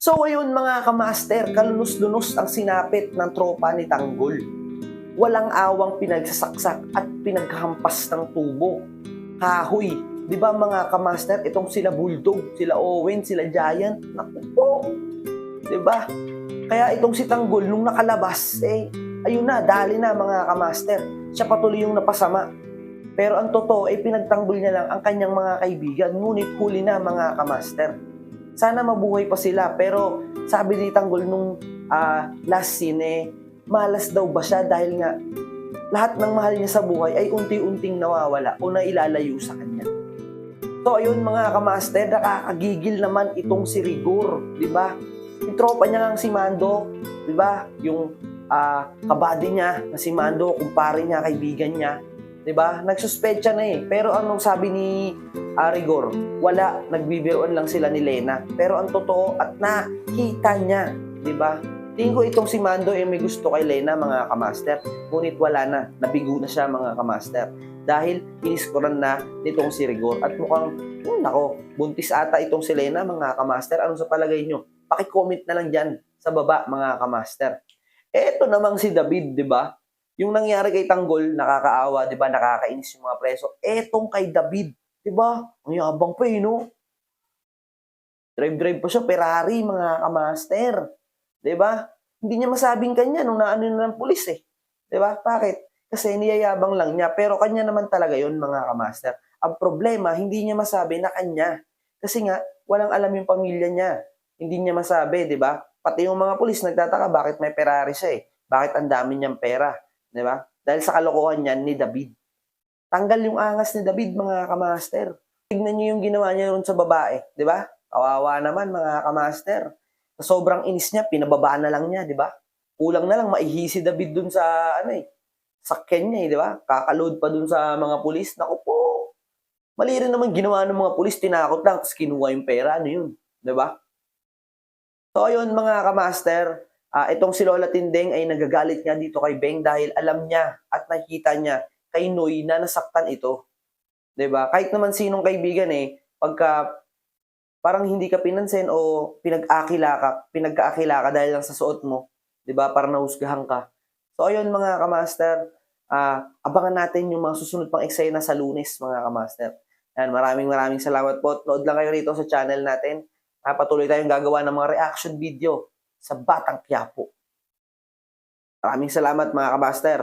So ayun mga kamaster, kalunos-lunos ang sinapit ng tropa ni Tanggol. Walang awang pinagsasaksak at pinaghampas ng tubo. Kahoy, di ba mga kamaster, itong sila Bulldog, sila Owen, sila Giant, naku di ba? Kaya itong si Tanggol, nung nakalabas, eh, ayun na, dali na mga kamaster. Siya patuloy yung napasama. Pero ang totoo, ay pinagtanggol niya lang ang kanyang mga kaibigan, ngunit huli na mga kamaster. Sana mabuhay pa sila, pero sabi ni Tanggol nung ah, last scene, eh, malas daw ba siya dahil nga lahat ng mahal niya sa buhay ay unti-unting nawawala o nailalayo sa kanya. So ayun mga kamaster, nakakagigil naman itong si Rigor, di ba? Yung tropa niya nga si Mando, di ba? Yung ah, kabady niya na si Mando, kumpare niya, kaibigan niya, di ba? Nagsuspecha na eh. Pero anong sabi ni ah, Rigor? Wala, nagbibiroan lang sila ni Lena. Pero ang totoo at nakita niya, di ba? Tingin itong si Mando eh may gusto kay Lena mga kamaster. Ngunit wala na, nabigo na siya mga kamaster. Dahil iniskoran na nitong si Rigor. At mukhang, hmm, nako, buntis ata itong si Lena mga kamaster. Ano sa palagay nyo? Pakicomment na lang dyan sa baba mga kamaster. Eto namang si David, di ba? Yung nangyari kay Tanggol, nakakaawa, di ba? Nakakainis yung mga preso. Etong kay David, di ba? Ang yabang pa eh, no? Drive-drive pa siya, Ferrari, mga kamaster. Di ba? Hindi niya masabing kanya nung naano na ng pulis eh. Di ba? Bakit? Kasi niyayabang lang niya. Pero kanya naman talaga yon mga kamaster. Ang problema, hindi niya masabi na kanya. Kasi nga, walang alam yung pamilya niya. Hindi niya masabi, di ba? Pati yung mga pulis nagtataka bakit may Ferrari siya eh. Bakit ang dami niyang pera. Di ba? Dahil sa kalokohan niyan ni David. Tanggal yung angas ni David, mga kamaster. Tignan niyo yung ginawa niya ron sa babae. Di ba? Kawawa naman, mga kamaster. Sa sobrang inis niya, pinababa na lang niya, di ba? Kulang na lang, maihi si David dun sa, ano eh, sakyan niya eh, di ba? Kakaload pa dun sa mga pulis. Naku po, mali rin naman ginawa ng mga pulis, tinakot lang, tapos kinuha yung pera, ano yun, di ba? So ayun mga kamaster, ah, itong si Lola Tindeng ay nagagalit nga dito kay Beng dahil alam niya at nakita niya kay Noy na nasaktan ito. 'Di ba? Kahit naman sinong kaibigan eh, pagka parang hindi ka pinansin o pinag-akila ka, pinagkaakila ka dahil lang sa suot mo, 'di ba? Para nahusgahan ka. So ayun mga kamaster, ah, abangan natin yung mga susunod pang eksena sa Lunes mga kamaster. Yan, maraming maraming salamat po. Nood lang kayo rito sa channel natin. Ah, patuloy tayong gagawa ng mga reaction video sa Batang Quiapo. Maraming salamat mga kamaster.